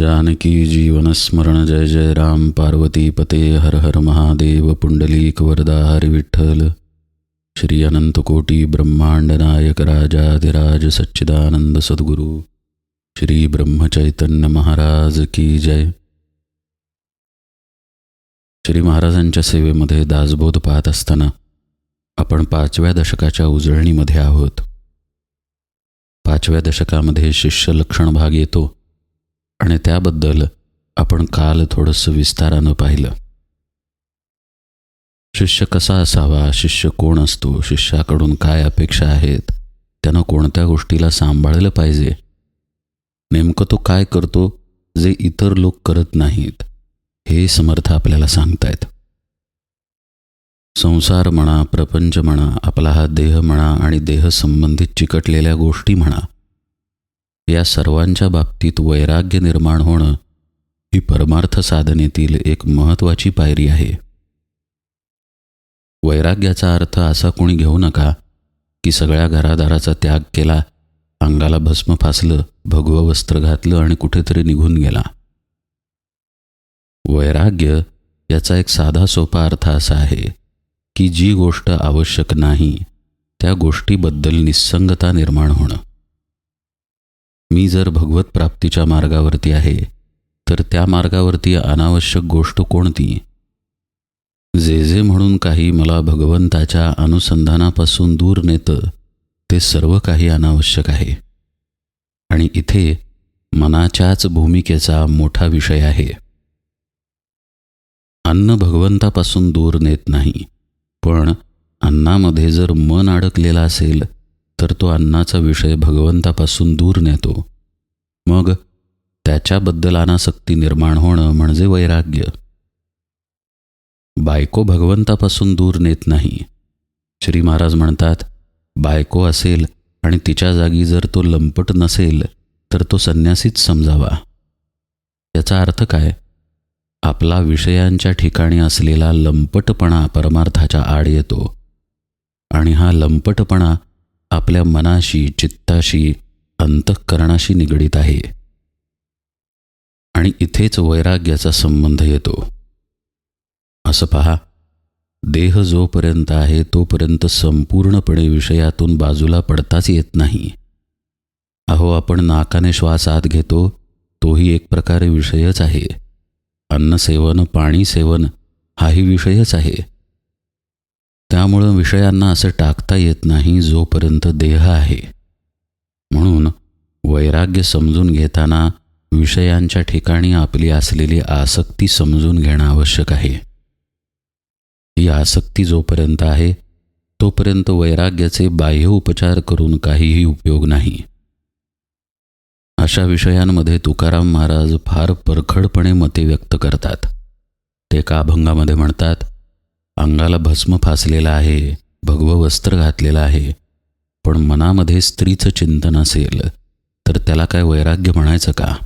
जानकी जीवनस्मरण। जय जय राम पार्वती पते। हर हर महादेव पुंडलीक वरदा हर विठ्ठल। श्री अनंतकोटी ब्रह्मांड नायक राजाधिराज सच्चिदानंद सद्गुरु। श्री ब्रह्मचैतन्य महाराज की जय। श्री महाराजांच्या सेवेमध्ये दासबोध पाहत असताना आपण पाचव्या दशकाच्या उजळणीमध्ये आहोत. पाचव्या दशकामध्ये शिष्य लक्षण भाग येतो. आणि त्याबद्दल आपण काल थोडंसं विस्तारानं पाहिलं. शिष्य कसा असावा? शिष्य कोण असतो? शिष्याकडून काय अपेक्षा आहेत? त्यानं कोणत्या गोष्टीला सांभाळलं पाहिजे? नेमकं तो काय करतो? जे इतर लोक करत नाहीत हे समर्थ आपल्याला सांगतायत. संसार म्हणा प्रपंच म्हणा आपला हा देह म्हणा आणि देह संबंधित चिकटलेल्या गोष्टी म्हणा या सर्वांच्या बाबतीत वैराग्य निर्माण होणं ही परमार्थ साधनेतील एक महत्त्वाची पायरी आहे. वैराग्याचा अर्थ असा कोणी घेऊ नका की सगळ्या घरादाराचा त्याग केला अंगाला भस्म फासलं भगवं वस्त्र घातलं आणि कुठेतरी निघून गेला. वैराग्य याचा एक साधा सोपा अर्थ असा आहे की जी गोष्ट आवश्यक नाही त्या गोष्टीबद्दल निस्संगता निर्माण होणं. मी जर भगवत प्राप्तीच्या मार्गावरती आहे तर त्या मार्गावरती अनावश्यक गोष्ट कोणती? जे जे म्हणून काही मला भगवंताच्या अनुसंधानापासून दूर नेतं ते सर्व काही अनावश्यक आहे. आणि इथे मनाच्याच भूमिकेचा मोठा विषय आहे. अन्न भगवंतापासून दूर नेत नाही पण अन्नामध्ये जर मन अडकलेलं असेल तर तो अन्नाचा विषय भगवंतापासून दूर नेतो. मग त्याच्याबद्दल अनासक्ती निर्माण होणं म्हणजे वैराग्य. बायको भगवंतापासून दूर नेत नाही. श्री महाराज म्हणतात बायको असेल आणि तिच्या जागी जर तो लंपट नसेल तर तो संन्यासीच समजावा. याचा अर्थ काय? आपला विषयांच्या ठिकाणी असलेला लंपटपणा परमार्थाच्या आड येतो. आणि हा लंपटपणा आपल्या मनाशी चित्ताशी अंतःकरणाशी निगडीत आहे. आणि इथेच वैराग्याचा संबंध येतो. असं पहा देह जोपर्यंत आहे तोपर्यंत संपूर्णपणे विषयातून बाजूला पडताच येत नाही. अहो आपण नाकाने श्वास आत घेतो तोही एक प्रकारे विषयच आहे. अन्नसेवन पाणी सेवन हाही विषयच आहे. त्यामुळं विषयांना असं टाकता येत नाही जोपर्यंत देह आहे. म्हणून वैराग्य समजून घेताना विषयांच्या ठिकाणी आपली असलेली आसक्ती समजून घेणं आवश्यक आहे. ही आसक्ती जोपर्यंत आहे तोपर्यंत वैराग्याचे बाह्य उपचार करून काहीही उपयोग नाही. अशा विषयांमध्ये तुकाराम महाराज फार परखडपणे मते व्यक्त करतात. ते का अभंगामध्ये म्हणतात अंगाला भस्म फासलेला आहे भगवं वस्त्र घातलेलं आहे. पण मनामध्ये स्त्रीचं चिंतन असेल तर त्याला काय वैराग्य म्हणायचं का?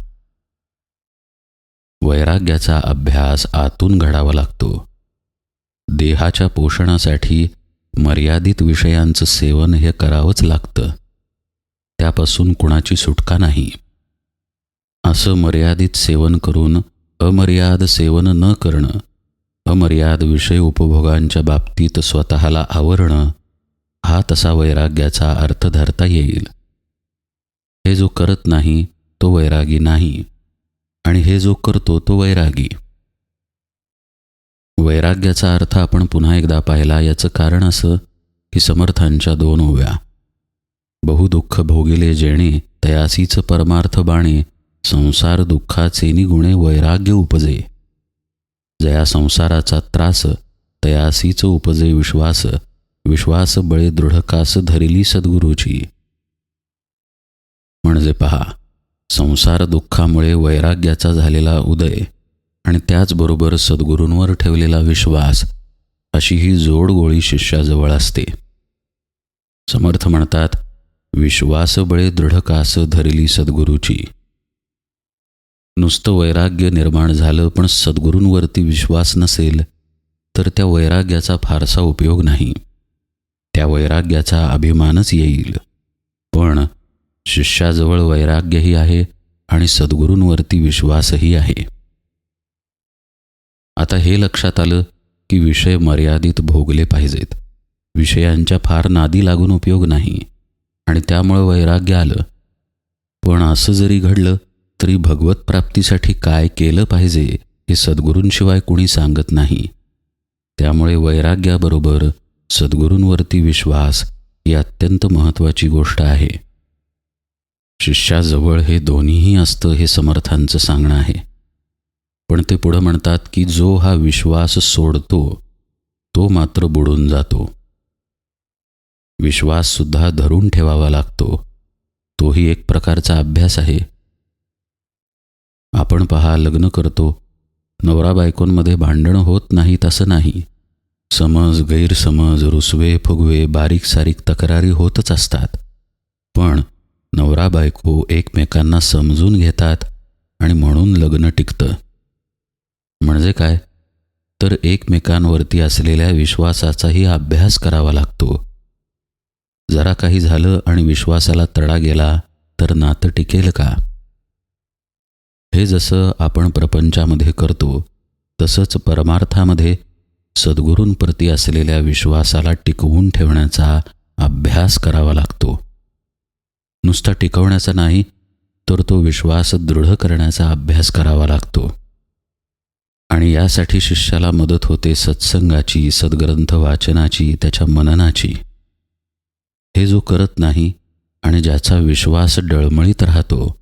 वैराग्याचा अभ्यास आतून घडावा लागतो. देहाच्या पोषणासाठी मर्यादित विषयांचं सेवन हे करावंच लागतं. त्यापासून कुणाची सुटका नाही. असं मर्यादित सेवन करून अमर्याद सेवन न करणं अमर्याद विषय उपभोगांच्या बाबतीत स्वतःला आवरणं हा तसा वैराग्याचा अर्थ धरता येईल. हे जो करत नाही तो वैरागी नाही. आणि हे जो करतो तो वैरागी. वैराग्याचा अर्थ आपण पुन्हा एकदा पाहिला याचं कारण असं की समर्थांच्या दोन ओव्या. बहुदुःख भोगिले जेणे तयासीच परमार्थ बाणे संसार दुःखाचे निगुणे वैराग्य उपजे. जया संसाराचा त्रास तयासीच उपजे विश्वास विश्वास बळे दृढकास धरिली सद्गुरूची. म्हणजे पहा संसार दुःखामुळे वैराग्याचा झालेला उदय आणि त्याचबरोबर सद्गुरूंवर ठेवलेला विश्वास अशी ही जोडगोळी शिष्याजवळ असते. समर्थ म्हणतात विश्वास बळे दृढकास धरिली सद्गुरूची. नुसतं वैराग्य निर्माण झालं पण सद्गुरूंवरती विश्वास नसेल तर त्या वैराग्याचा फारसा उपयोग नाही. त्या वैराग्याचा अभिमानच येईल. पण शिष्याजवळ वैराग्यही आहे आणि सद्गुरूंवरती विश्वासही आहे. आता हे लक्षात आलं की विषय मर्यादित भोगले पाहिजेत. विषयांच्या फार नादी लागून उपयोग नाही. आणि त्यामुळं वैराग्य आलं. पण असं जरी घडलं तरी भगवत प्राप्तीसाठी काय केलं पाहिजे हे सद्गुरूंशिवाय कुणी सांगत नाही. त्यामुळे वैराग्याबरोबर सद्गुरूंवरती विश्वास ही अत्यंत महत्त्वाची गोष्ट आहे. शिष्याजवळ हे दोन्हीही असतं हे समर्थांचं सांगणं आहे. पण ते पुढं म्हणतात की जो हा विश्वास सोडतो तो मात्र बुडून जातो. विश्वाससुद्धा धरून ठेवावा लागतो. तोही एक प्रकारचा अभ्यास आहे. आपण पहा लग्न करतो. नवरा बायकोंमध्ये भांडणं होत नाहीत असं नाही. समज गैरसमज रुसवे फुगवे बारीक सारीक तक्रारी होतच असतात. पण नवरा बायको एकमेकांना समजून घेतात आणि म्हणून लग्न टिकतं. म्हणजे काय? तर एकमेकांवरती असलेल्या विश्वासाचाही अभ्यास करावा लागतो. जरा काही झालं आणि विश्वासाला तडा गेला तर नातं टिकेल का? हे जसं आपण प्रपंचामध्ये करतो तसंच परमार्थामध्ये सद्गुरूंप्रती असलेल्या विश्वासाला टिकवून ठेवण्याचा अभ्यास करावा लागतो. नुसता टिकवण्याचा नाही तर तो विश्वास दृढ करण्याचा अभ्यास करावा लागतो. आणि यासाठी शिष्याला मदत होते सत्संगाची सद्ग्रंथ वाचनाची त्याच्या मननाची. हे जो करत नाही आणि ज्याचा विश्वास डळमळीत राहतो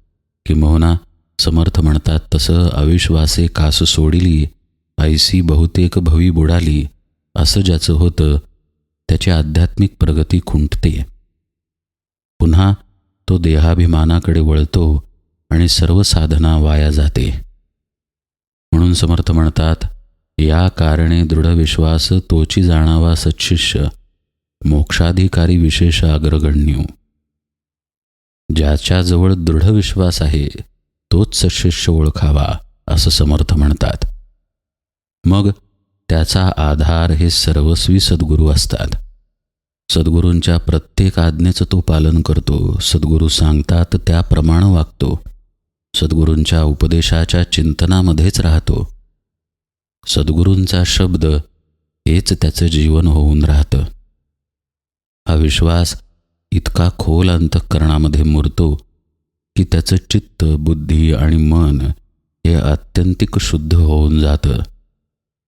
किंबहुना समर्थ म्हणतात तसं अविश्वासे कास सोडिली आयसी बहुतेक भवी बुडाली असं ज्याचं होतं त्याची आध्यात्मिक प्रगती खुंटते. पुन्हा तो देहाभिमानाकडे वळतो आणि सर्व साधना वाया जाते. म्हणून समर्थ म्हणतात या कारणे दृढ विश्वास तोची जाणावा सच्छिष्य मोक्षाधिकारी विशेष अग्रगण्यू ज्याच्याजवळ दृढ विश्वास आहे तोच शिष्य ओळखावा असं समर्थ म्हणतात. मग त्याचा आधार हे सर्वस्वी सद्गुरू असतात. सद्गुरूंच्या प्रत्येक आज्ञेचं तो पालन करतो सद्गुरू सांगतात त्याप्रमाणे वागतो सद्गुरूंच्या उपदेशाच्या चिंतनामध्येच राहतो. सद्गुरूंचा शब्द हेच त्याचं जीवन होऊन राहतं. हा विश्वास इतका खोल अंतःकरणामध्ये मुरतो की त्याचं चित्त बुद्धी आणि मन हे अत्यंतिक शुद्ध होऊन जातं.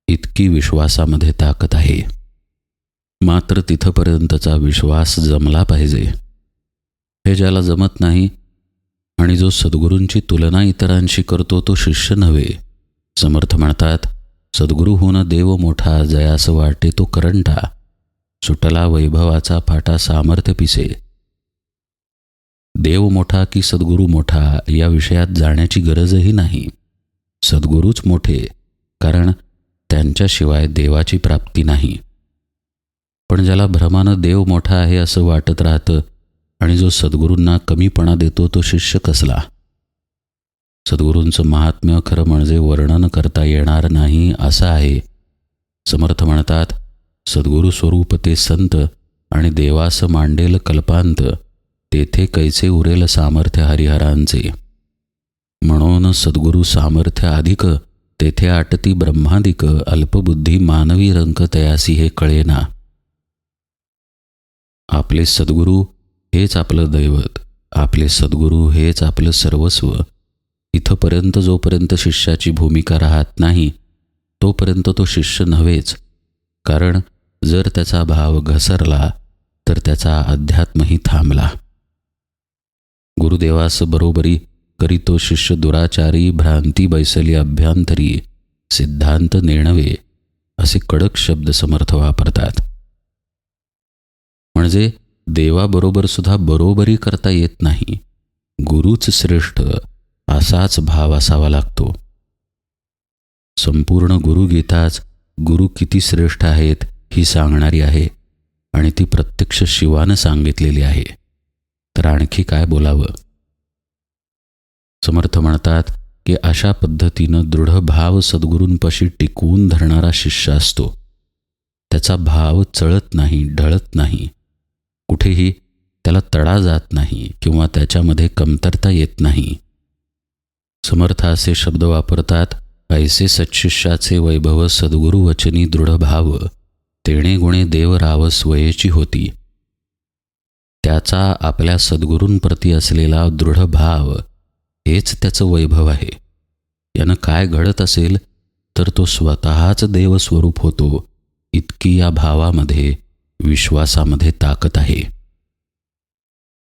इतकी विश्वासामध्ये ताकद आहे. मात्र तिथंपर्यंतचा विश्वास जमला पाहिजे. हे ज्याला जमत नाही आणि जो सद्गुरूंची तुलना इतरांशी करतो तो शिष्य नव्हे. समर्थ म्हणतात सद्गुरू होणं देव मोठा जयास वाटे तो करंटा. सुटला वैभवाचा फाटा सामर्थ्य पिसे. देव मोठा की सद्गुरू मोठा या विषयात जाण्याची गरजही नाही. सद्गुरूच मोठे कारण त्यांच्याशिवाय देवाची प्राप्ती नाही. पण ज्याला भ्रमानं देव मोठा आहे असं वाटत राहतं आणि जो सद्गुरूंना कमीपणा देतो तो शिष्य कसला? सद्गुरूंचं महात्म्य खरं म्हणजे वर्णन करता येणार नाही असं आहे. समर्थ म्हणतात सद्गुरू स्वरूप ते संत आणि देवास मांडेल कल्पांत. तेथे कैसे उरेल सामर्थ्य हरिहरांचे? म्हणून सद्गुरू सामर्थ्य अधिक तेथे आटती ब्रह्मादिक अल्पबुद्धी मानवी रंक तयासी हे कळेना. आपले सद्गुरू हेच आपलं दैवत आपले सद्गुरू हेच आपलं सर्वस्व. इथंपर्यंत जोपर्यंत शिष्याची भूमिका राहत नाही तोपर्यंत तो शिष्य नव्हेच. कारण जर त्याचा भाव घसरला तर त्याचा अध्यात्मही थांबला. गुरुदेवास बरोबरी करीतो शिष्य दुराचारी भ्रांती बैसली अभ्यंतरी सिद्धांत नेणवे असे कडक शब्द समर्थ वापरतात. म्हणजे देवाबरोबर सुद्धा बरोबरी करता येत नाही. गुरुच श्रेष्ठ असाच भाव असावा लागतो. संपूर्ण गुरुगीताच गुरु किती श्रेष्ठ आहेत ही सांगणारी आहे आणि ती प्रत्यक्ष शिवानं सांगितलेली आहे. तर आणखी काय बोलावं? समर्थ म्हणतात की अशा पद्धतीनं दृढ भाव सद्गुरूंपाशी टिकवून धरणारा शिष्य असतो. त्याचा भाव चळत नाही ढळत नाही. कुठेही त्याला तडा जात नाही किंवा त्याच्यामध्ये कमतरता येत नाही. समर्थ असे शब्द वापरतात ऐसे सच्शिष्याचे वैभव सद्गुरु वचनी दृढ भाव तेणे गुणे देव रावस वयेची होती. त्याचा आपल्या सद्गुरूंप्रती असलेला दृढ भाव हेच त्याचं वैभव आहे. यानं काय घडत असेल तर तो स्वतःच देवस्वरूप होतो इतकी या भावामध्ये विश्वासामध्ये ताकद आहे.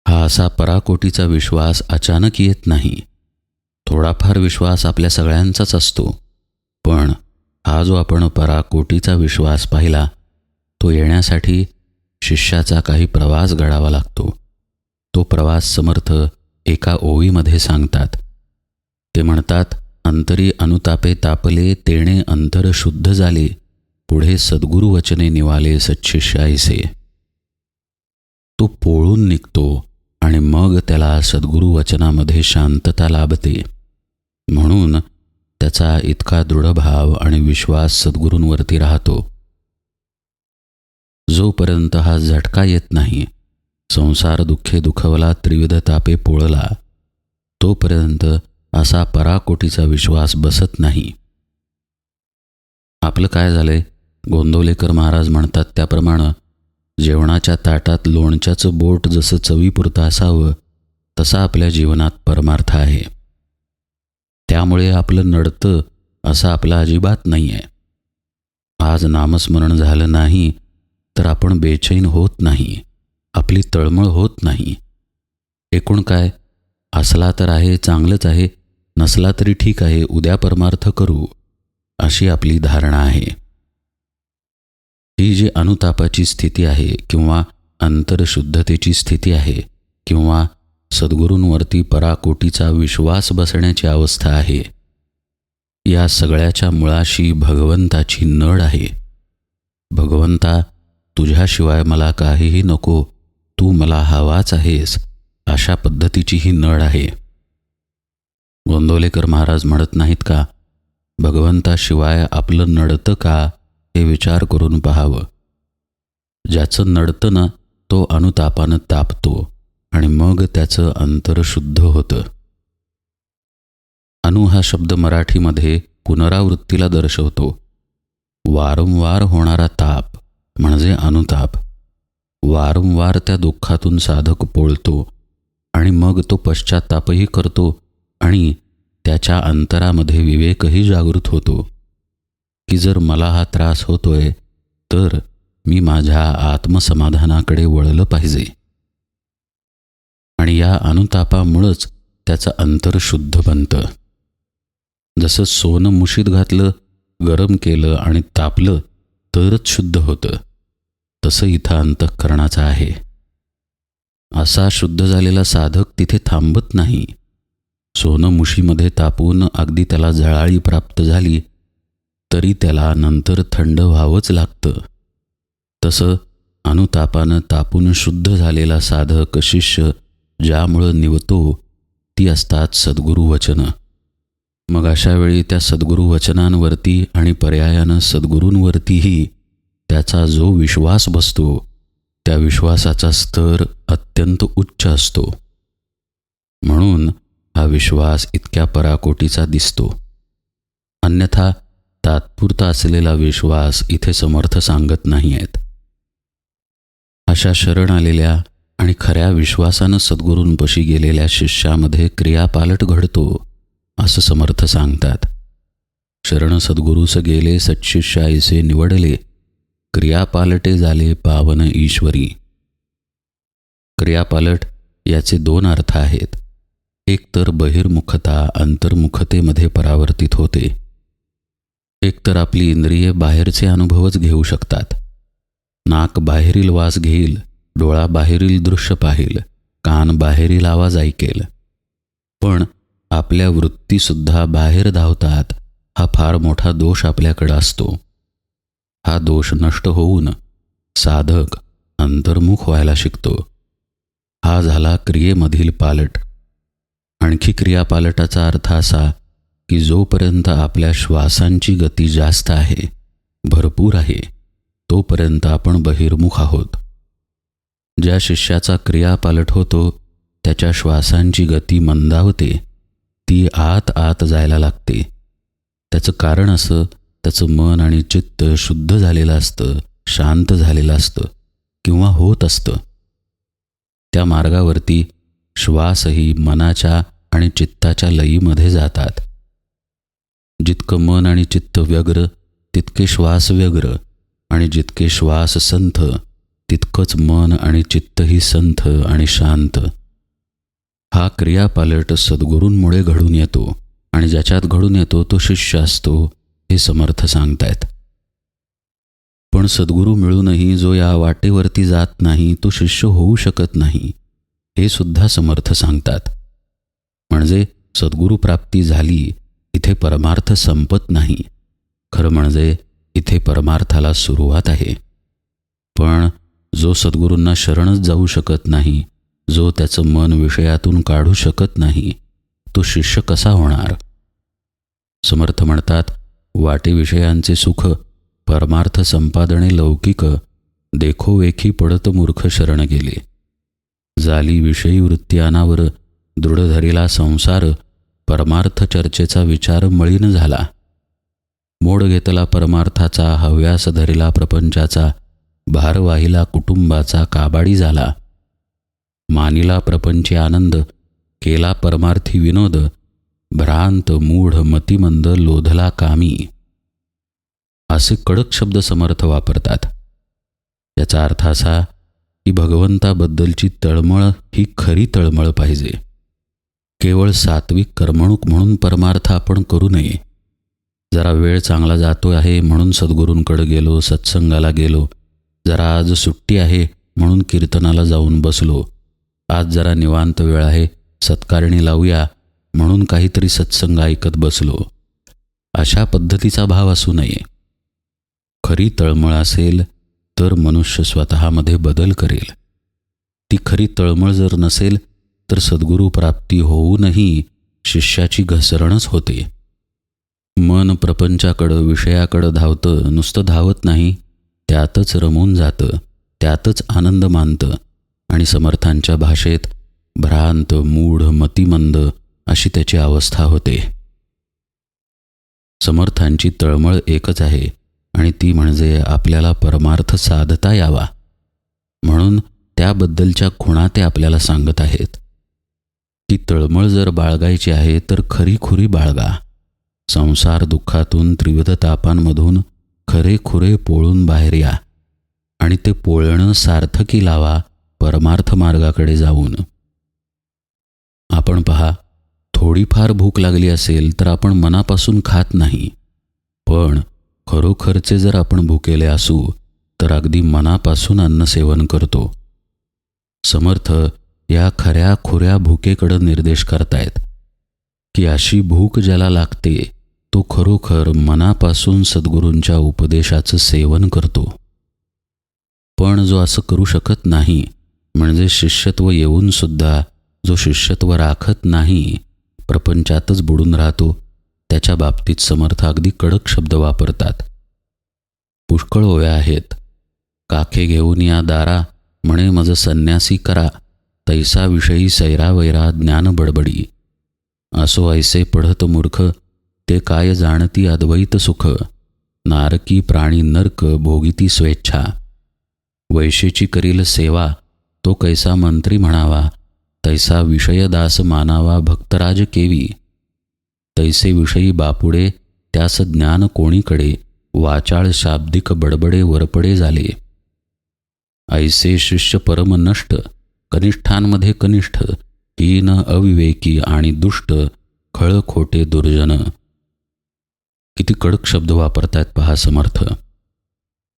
हा असा पराकोटीचा विश्वास अचानक येत नाही. थोडाफार विश्वास आपल्या सगळ्यांचाच असतो पण हा जो आपण पराकोटीचा विश्वास पाहिला तो येण्यासाठी शिष्याचा काही प्रवास घडावा लागतो. तो प्रवास समर्थ एका ओळीमध्ये सांगतात. ते म्हणतात अंतरी अनुतापे तापले तेणे अंतर शुद्ध झाले पुढे सद्गुरुवचने निवाले सच्छिष्यायसे तो पोळून निघतो आणि मग त्याला सद्गुरु वचनामध्ये शांतता लाभते. म्हणून त्याचा इतका दृढभाव आणि विश्वास सद्गुरूंवरती राहतो. जोपर्यंत हा झटका येत नाही संसार दुःखे दुखवला त्रिविध तापे पोळला तोपर्यंत असा पराकोटीचा विश्वास बसत नाही. आपलं काय झालंय? गोंदवलेकर महाराज म्हणतात त्याप्रमाणे जेवणाच्या ताटात लोणच्याचं बोट जसं चवीपुरतं असावं तसा आपल्या जीवनात परमार्थ आहे. त्यामुळे आपलं नडतं असं आपलं अजिबात नाही आहे आज नामस्मरण झालं नाही तर आपण बेचैन होत नाही. आपली तळमळ होत नाही. एकूण काय? असला तर आहे चांगलंच आहे. नसला तरी ठीक आहे उद्या परमार्थ करू अशी आपली धारणा आहे. ही जी अनुतापाची स्थिती आहे किंवा अंतरशुद्धतेची स्थिती आहे किंवा सद्गुरूंवरती पराकोटीचा विश्वास बसण्याची अवस्था आहे या सगळ्याच्या मुळाशी भगवंताची नळ आहे. भगवंता तुझ्याशिवाय मला काहीही नको. तू मला हवाच आहेस. अशा पद्धतीची ही नळ आहे. गोंदवलेकर महाराज म्हणत नाहीत का? भगवंताशिवाय आपलं नडतं का? हे विचार करून पहावं. ज्याचं नडतं ना तो अनुतापानं तापतो आणि मग त्याचं अंतर शुद्ध होतं. अनु हा शब्द मराठीमध्ये पुनरावृत्तीला दर्शवतो. वारंवार होणारा ताप. म्हणजे अनुताप. वारंवार त्या दुःखातून साधक पोळतो आणि मग तो पश्चातापही करतो आणि त्याच्या अंतरामध्ये विवेकही जागृत होतो. की जर मला हा त्रास होतोय तर मी माझ्या आत्मसमाधानाकडे वळलं पाहिजे. आणि या अनुतापामुळंच त्याचं अंतर शुद्ध बनतं. जसं सोनं मुशीत घातलं गरम केलं आणि तापलं तरच शुद्ध होतं. तसं इथं अंतःकरणाचं आहे. असा शुद्ध झालेला साधक तिथे थांबत नाही. सोनं मुशीमध्ये तापून अगदी त्याला जळाळी प्राप्त झाली तरी त्याला नंतर थंड व्हावंच लागतं. तसं अनुतापानं तापून शुद्ध झालेला साधक शिष्य ज्यामुळं निवतो ती असतात सद्गुरू वचनं मग अशा वेळी त्या सद्गुरू वचनांवरती आणि पर्यायानं सद्गुरूंवरतीही त्याचा जो विश्वास बसतो त्या विश्वासाचा स्तर अत्यंत उच्च असतो. म्हणून हा विश्वास इतक्या पराकोटीचा दिसतो. अन्यथा तात्पुरता असलेला विश्वास इथे समर्थ सांगत नाही आहेत अशा शरण आलेल्या आणि खऱ्या विश्वासानं सद्गुरूंपशी गेलेल्या शिष्यामध्ये क्रियापालट घडतो. असं समर्थ सांगतात. शरण सद्गुरूस गेले सच्शिष्याईसे निवडले क्रियापालटे झाले पावन ईश्वरी. क्रियापालट याचे दोन अर्थ आहेत. एक तर बहिर्मुखता अंतर्मुखतेमध्ये परावर्तित होते. एक तर आपली इंद्रिये बाहेरचे अनुभवच घेऊ शकतात. नाक बाहेरील वास घेईल डोळा बाहेरील दृश्य पाहिल कान बाहेरील आवाज ऐकेल. पण आपल्या वृत्तीसुद्धा बाहेर धावतात हा फार मोठा दोष आपल्याकडं असतो. हा दोष नष्ट होऊन साधक अंतर्मुख व्हायला शिकतो. हा झाला क्रियेमधील पालट. आणखी क्रियापालटाचा अर्थ असा की जोपर्यंत आपल्या श्वासांची गती जास्त आहे भरपूर आहे तोपर्यंत आपण बहिर्मुख आहोत. ज्या शिष्याचा क्रियापालट होतो त्याच्या श्वासांची गती मंदावते ती आत आत जायला लागते. त्याचं कारण असं त्याचं मन आणि चित्त शुद्ध झालेलं असतं शांत झालेलं असतं किंवा होत असतं. त्या मार्गावरती श्वासही मनाच्या आणि चित्ताच्या लयीमध्ये जातात. जितकं मन आणि चित्त व्यग्र तितके श्वास व्यग्र आणि जितके श्वास संथ तितकंच मन आणि चित्तही संथ आणि शांत. हा क्रियापालट सद्गुरूंमुळे घडून येतो आणि ज्याच्यात घडून येतो तो शिष्य असतो हे समर्थ सांगतायत. पण सद्गुरू मिळूनही जो या वाटेवरती जात नाही तो शिष्य होऊ शकत नाही हे सुद्धा समर्थ सांगतात. म्हणजे सद्गुरू प्राप्ती झाली इथे परमार्थ संपत नाही. खरं म्हणजे इथे परमार्थाला सुरुवात आहे. पण जो सद्गुरूंना शरणच जाऊ शकत नाही जो त्याचं मन विषयातून काढू शकत नाही तो शिष्य कसा होणार? समर्थ म्हणतात वाटे विषयांचे सुख परमार्थ संपादने लौकिक देखोवेखी पडत मूर्ख शरण गेले. जाली विषयी वृत्ती अनावर दृढ संसार परमार्थ चर्चेचा विचार मळीन झाला. मोड घेतला परमार्थाचा हव्यास धरिला प्रपंचाचा भार वाहिला कुटुंबाचा काबाडी झाला. मानिला प्रपंची आनंद केला परमार्थी विनोद भ्रांत मूढ मतिमंद लोधला कामी. असे कडक शब्द समर्थ वापरतात. याचा अर्थ असा की भगवंताबद्दलची तळमळ ही खरी तळमळ पाहिजे. केवळ सात्विक करमणूक म्हणून परमार्थ आपण करू नये. जरा वेळ चांगला जातो आहे म्हणून सद्गुरूंकडे गेलो सत्संगाला गेलो. जरा आज सुट्टी आहे म्हणून कीर्तनाला जाऊन बसलो. आज जरा निवांत वेळ आहे सत्कारणी लावूया म्हणून काहीतरी सत्संग ऐकत बसलो. अशा पद्धतीचा भाव असू नये. खरी तळमळ असेल तर मनुष्य स्वतःमध्ये बदल करेल. ती खरी तळमळ जर नसेल तर सद्गुरू प्राप्ती होऊनही शिष्याची घसरणच होते. मन प्रपंचाकडं विषयाकडं धावतं नुसतं धावत नाही त्यातच रमून जातं त्यातच आनंद मानतं. आणि समर्थांच्या भाषेत भ्रांत मूढ मतिमंद अशी त्याची अवस्था होते. समर्थांची तळमळ एकच आहे आणि ती म्हणजे आपल्याला परमार्थ साधता यावा. म्हणून त्याबद्दलच्या खुणा ते आपल्याला सांगत आहेत. ती तळमळ जर बाळगायची आहे तर खरी खुरी बाळगा. संसार दुःखातून त्रिविध तापांमधून खरे खुरे पोळून बाहेर या आणि ते पोळणं सार्थकी लावा परमार्थ मार्गाकडे जाऊन. आपण पहा थोडीफार भूक लागली असेल तर आपण मनापासून खात नाही. पण खरोखरचे जर आपण भुकेले असू तर अगदी मनापासून अन्न सेवन करतो. समर्थ या खऱ्या खुऱ्या भूकेकडं निर्देश करतायत. की अशी भूक ज्याला लागते तो खरोखर मनापासून सद्गुरूंच्या उपदेशाचं सेवन करतो. पण जो असं करू शकत नाही म्हणजे शिष्यत्व येऊन सुद्धा जो शिष्यत्व राखत नाही प्रपंचातच बुडून राहतो त्याच्या बाबतीत समर्थ अगदी कडक शब्द वापरतात. पुष्कळ ओव्या आहेत. काखे घेऊन या दारा म्हणे मज संन्यासी करा तैसा विषयी सैरावैरा ज्ञान बडबडी. असो ऐसे पढत मूर्ख ते काय जाणती अद्वैत सुख नारकी प्राणी नर्क भोगिती स्वेच्छा. वैशेची करील सेवा तो कैसा मंत्री म्हणावा तैसा विषयदास मानावा भक्तराज केवी. तैसे विषयी बापुडे त्यास ज्ञान कोणीकडे वाचाळ शाब्दिक बडबडे वरपडे झाले. ऐसे शिष्य परम नष्ट कनिष्ठांमध्ये कनिष्ठ हीन अविवेकी आणि दुष्ट खळ खोटे दुर्जन. किती कडक शब्द वापरतायत पहा समर्थ.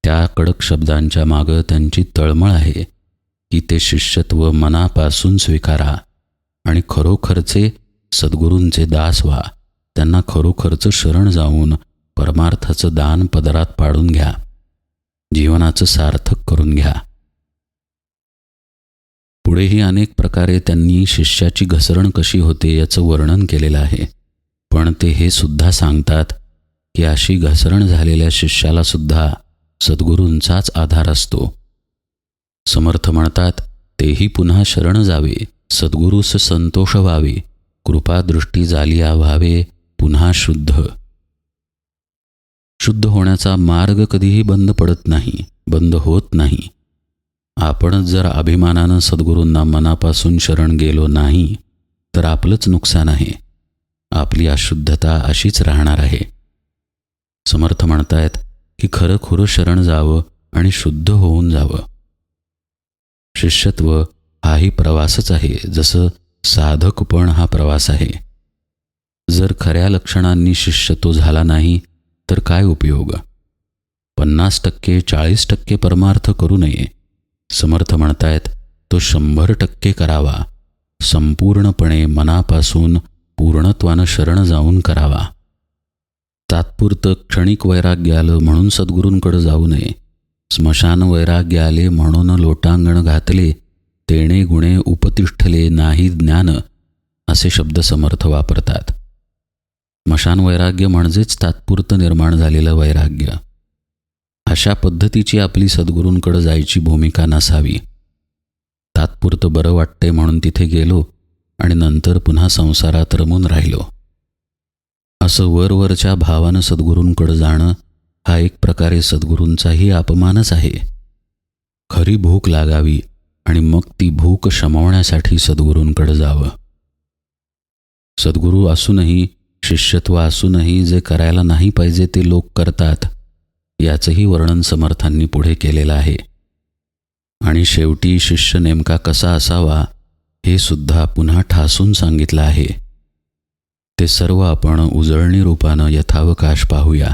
त्या कडक शब्दांच्या मागं त्यांची तळमळ आहे. की ते शिष्यत्व मनापासून स्वीकारा आणि खरोखरचे सद्गुरूंचे दास व्हा. त्यांना खरोखरचं शरण जाऊन परमार्थाचं दान पदरात पाडून घ्या. जीवनाचं सार्थक करून घ्या. पुढेही अनेक प्रकारे त्यांनी शिष्याची घसरण कशी होते याचं वर्णन केलेलं आहे. पण ते हे सुद्धा सांगतात की अशी घसरण झालेल्या शिष्याला सुद्धा सद्गुरूंचाच आधार असतो. समर्थ म्हणतात तेही पुन्हा शरण जावे सद्गुरूस संतोष व्हावे कृपादृष्टी झाली व्हावे पुन्हा शुद्ध. शुद्ध होण्याचा मार्ग कधीही बंद पडत नाही बंद होत नाही. आपणच जर अभिमानानं सद्गुरूंना मनापासून शरण गेलो नाही तर आपलंच नुकसान आहे. आपली अशुद्धता अशीच राहणार आहे. समर्थ म्हणतायत की खरं खुरं शरण जावं आणि शुद्ध होऊन जावं. शिष्यत्व हाही प्रवासच आहे जसं साधकपण हा प्रवास आहे. जर खऱ्या लक्षणांनी शिष्य तो झाला नाही तर काय उपयोग? पन्नास टक्के चाळीस टक्के परमार्थ करू नये. समर्थ म्हणतायत तो शंभर टक्के करावा. संपूर्णपणे मनापासून पूर्णत्वानं शरण जाऊन करावा. तात्पुरतं क्षणिक वैराग्य आलं म्हणून सद्गुरूंकडे जाऊ नये. स्मशान वैराग्य आले म्हणून लोटांगण घातले तेणे गुणे उपतिष्ठले नाही ज्ञान असे शब्द समर्थ वापरतात. स्मशान वैराग्य म्हणजेच तात्पुरतं निर्माण झालेलं वैराग्य. अशा पद्धतीची आपली सद्गुरूंकडे जायची भूमिका नसावी. तात्पुरतं बरं वाटतंय म्हणून तिथे गेलो आणि नंतर पुन्हा संसारात रमून राहिलो. असं वरवरच्या भावानं सद्गुरूंकडे जाणं हा एक प्रकारे सद्गुरूंचाही अपमानच आहे. खरी भूक लागावी आणि मग ती भूक शमवण्यासाठी सद्गुरूंकडे जावं. सद्गुरू असूनही शिष्यत्व असूनही जे करायला नाही पाहिजे ते लोक करतात याचंही वर्णन समर्थांनी पुढे केलेलं आहे. आणि शेवटी शिष्य नेमका कसा असावा हे सुद्धा पुन्हा ठासून सांगितलं आहे. ते सर्व आपण उजळणी रूपानं यथावकाश पाहूया.